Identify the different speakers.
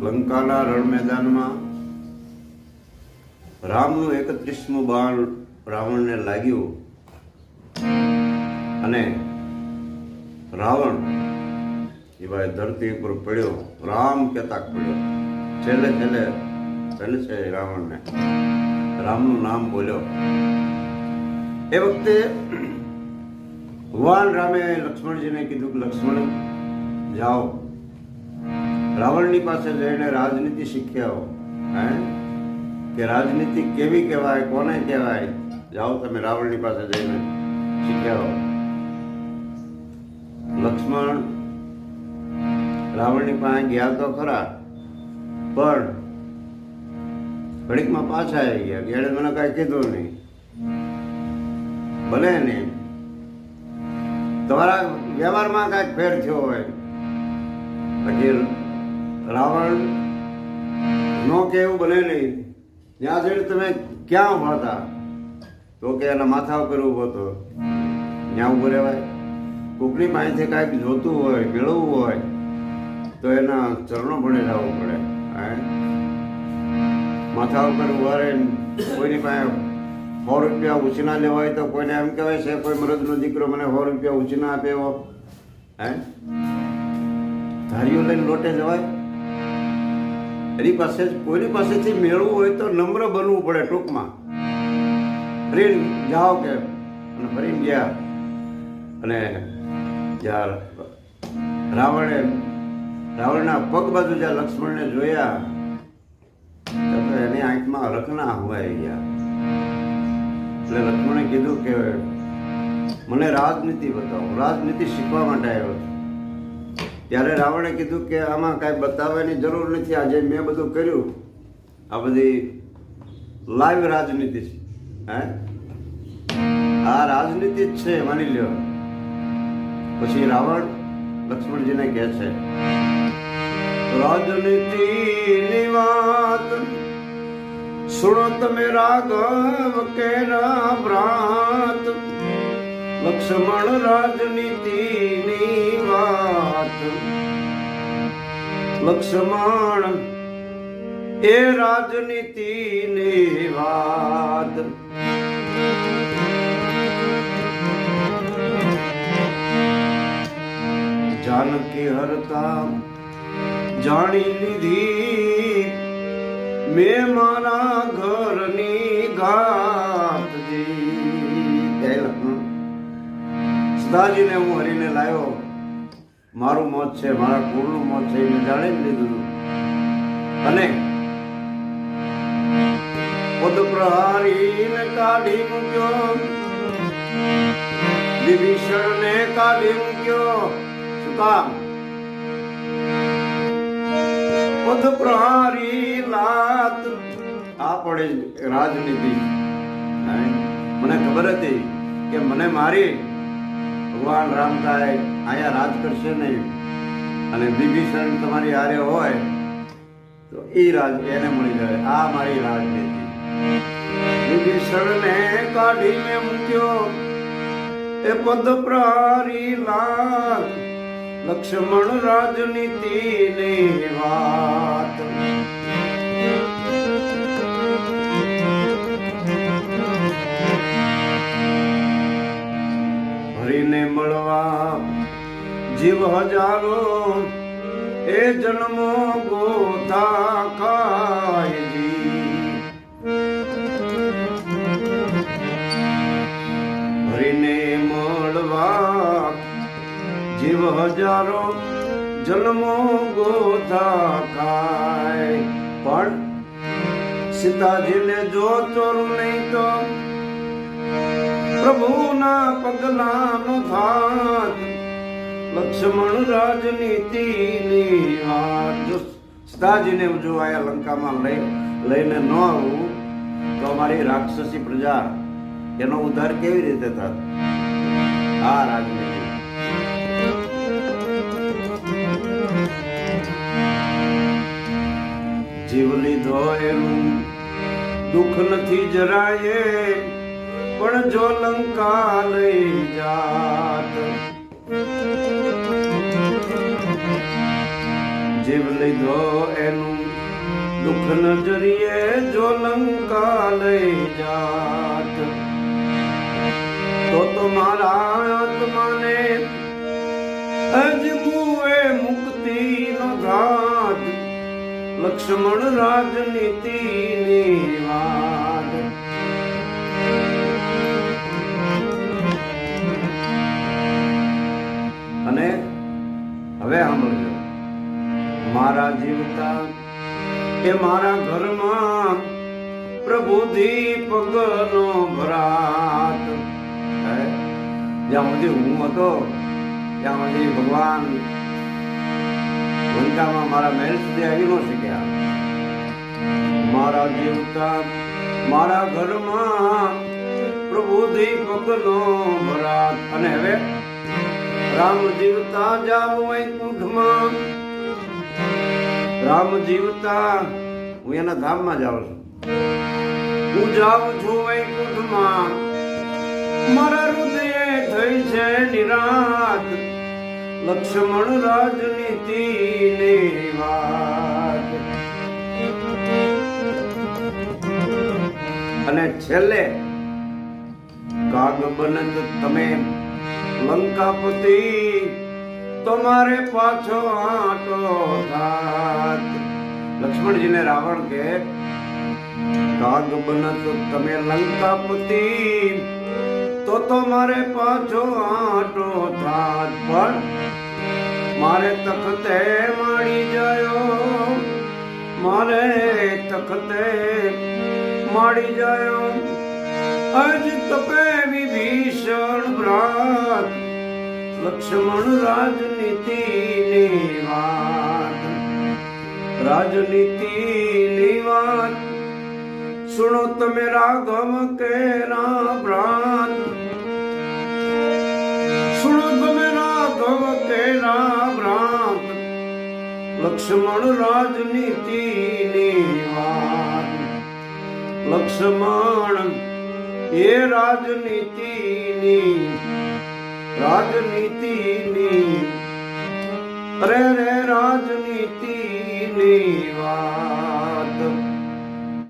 Speaker 1: લંકાના રણ મેદાનમાં રામનું એકત્રીસમું બાણ રાવણને લાગ્યું અને રાવણ એ ધરતી ઉપર પડ્યો, રામ કેતા પડ્યો. છેલ્લે છેલ્લે છેલ્લે છે રાવણને. રામનું નામ બોલ્યો. એ વખતે ભગવાન રામે લક્ષ્મણજીને કીધું કે, લક્ષ્મણ, જાઓ. રાવણની પાસે જઈને રાજનીતિ શીખ્યા હે. કે રાજનીતિ કેવી કહેવાય, કોને કહેવાય? જાઓ તમે રાવણની પાસે જઈને શીખ્યા હો. લક્ષ્મણ રાવણની પાસે ગયા તો ખરા, પણ ઘડીકમાં પાછા આવી ગયા. એણે મને કાંઈ કીધું નહીં. ભલે ને. તમારા વ્યવહારમાં કાંઈક ફેર થયો હોય. પછી રાવણ નો કે એવું બને નહીં. ત્યાં જઈને તમે ક્યાં ઊભા હતા તો કે એના માથા ઉપર ઊભો હતો. ત્યાં ઊભો રહેવાય. કોકની પાસેથી કાંઈક જોતું હોય, મેળવવું હોય, તો એના ચરણો ભણે જવું પડે. માથા ઉપર ઊભા રહે કોઈની પાસે સો રૂપિયા ઉછીના લેવા હોય તો કોઈને એમ કહેવાય છે કોઈ મરદનો દીકરો મને સો રૂપિયા ઉછીના આપે એવો. હે? ધારીઓ લઈને લોટે જવાય? એની પાસે કોઈની પાસેથી મેળવવું હોય તો નમ્ર બનવું પડે ટૂંકમાં. ફરી જાઓ કે અને ફરી ગયા. અને જ્યાં રાવણે રાવણના પગ બાજુ જ્યાં લક્ષ્મણને જોયા તો એની આંખમાં રખના હોવાઈ ગયા એટલે લક્ષ્મણે કીધું કે, મને રાજનીતિ બતાવો. રાજનીતિ શીખવા માટે આવ્યો છું. ત્યારે રાવણે કીધું કે આમાં કાંઈ બતાવવાની જરૂર નથી. આજે મેં બધું કર્યું. આ બધી લાઈવ રાજનીતિ છે. હે? આ રાજનીતિ જ છે, માની લ્યો. પછી રાવણ લક્ષ્મણજીને કહે છે રાજનીતિની વાત સુણો તમે, રાઘવ કેરા ભ્રાત લક્ષ્મણ રાજનીતિની વાત. લક્ષ્મણ એ રાજનીતિની વાત. જાનકી હરતા જાણી લીધી. મેં મારા ઘરની ઘાતજી સદાજીને હું હરીને લાવ્યો મારું મોત છે, મારા કુળનું મોત છે, એને જાણી લીધું અને પદ પ્રહારીને કાઢી મૂક્યો. વિભીષણને કાઢી મૂક્યો. શું કામ? પદ પ્રહારી લાત. આ પડે રાજનીતિ. મને ખબર હતી કે મને મારી ભગવાન રામ થાય અહીંયા રાજ કરશે નહીં. અને વિભીષણ તમારી હારે હોય, તો એ રાજ એને મળી જાય આ મારી રાજનીતિ. વિભીષણને કાઢીને મૂક્યો. એ પદ પ્રહારી લાલ. લક્ષ્મણ રાજનીતિની વાત. જન્મો ગોતા કાયજી હરિને મળવા જીવ હજારો જન્મો ગોતા કાય પણ સીતાજીને જો ચોર નહીં તો પ્રભુના પગલાનું થાત લક્ષ્મણ રાજનીતિની આ જો સીતાજીને જો આયા લંકામાં લઈ, લઈને ન આવું, તો અમારી રાક્ષસી પ્રજા એનો ઉદ્ધાર કેવી રીતે થાત? આ રાજનીતિ. જીવ લીધો એનું દુઃખ નથી જરાયે, પણ જો લંકા લઈ જાત જીવ લીધો એનું દુઃખ નજરીએ જો લંકા લઈ જાત. તો તો મારા આત્માને અજમુએ મુક્તિ નો ઘાટ. લક્ષ્મણ રાજનીતિ ની વાત. અને હવે સાંભળજો. મારા જીવતા એ મારા ઘરમાં પ્રભુ દીપકનો ભરાત જ્યાં સુધી હું હતો, ત્યાં સુધી ભગવાન લંકામાં મારા મહેલ સુધી આવી ન શક્યા. મારા જીવતા મારા ઘરમાં પ્રભુ દીપકનો ભરાત અને હવે રામ જીવતા જાવ વૈકુંઠમાં રામ જીવતા, હું એના ધામમાં જાઉં છું. હું જાઉં છું વૈકુંઠમાં મારા હૃદયે થઈ છે નિરાત. લક્ષ્મણ રાજનીતિ ને અને છેલ્લે કાગ બનત તમે લંકાપતિ, તમારે પાછો આટો થાત લક્ષ્મણજીને રાવણ કે કાગ બનત તમે લંકાપતિ, તો તો મારે પાછો આટો થાત પણ મારે તખતે માડી જાયો, મારે તખતે માડી જાયો. અજ તપે વિભીષણ ભ્રાત, લક્ષ્મણ રાજનીતિ ની વાત. રાજનીતિ ની વાત. સુણો તમે રાઘવ કેરા ભ્રાત. સુણો તમે રાઘવ કેરા ભ્રાત. લક્ષ્મણ રાજનીતિ ની લક્ષ્મણ એ રાજનીતિની રાજનીતિની અરે રે રાજનીતિની વાત.